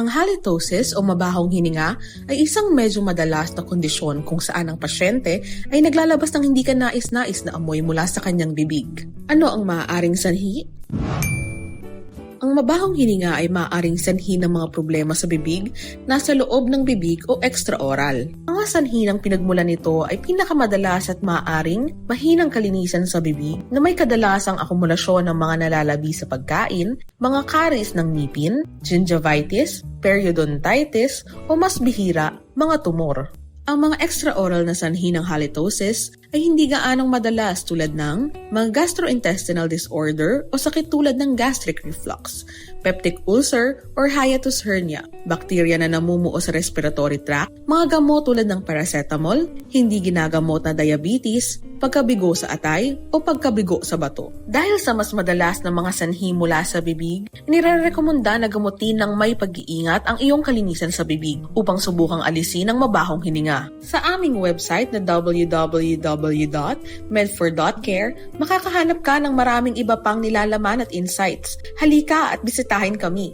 Ang halitosis o mabahong hininga ay isang medyo madalas na kondisyon kung saan ang pasyente ay naglalabas ng hindi ka nais-nais na amoy mula sa kanyang bibig. Ano ang maaaring sanhi? Ang mabahong hininga ay maaaring sanhi ng mga problema sa bibig, nasa loob ng bibig o extraoral. Mga sanhi ng pinagmulan nito ay pinakamadalas at maaaring mahinang kalinisan sa bibig na may kadalasang akumulasyon ng mga nalalabi sa pagkain, mga karis ng ngipin, gingivitis, periodontitis o mas bihira, mga tumor. Ang mga extraoral na sanhi ng halitosis ay hindi gaanong madalas tulad ng mga gastrointestinal disorder o sakit tulad ng gastric reflux, peptic ulcer or hiatus hernia, bakterya na namumuo sa respiratory tract, mga gamot tulad ng paracetamol, hindi ginagamot na diabetes, pagkabigo sa atay o pagkabigo sa bato. Dahil sa mas madalas na mga sanhi mula sa bibig, nire-rekomenda na gamutin ng may pag-iingat ang iyong kalinisan sa bibig upang subukang alisin ang mabahong hininga. Sa aming website na www.medfor.care, makakahanap ka ng maraming iba pang nilalaman at insights. Halika at bisitahin kami.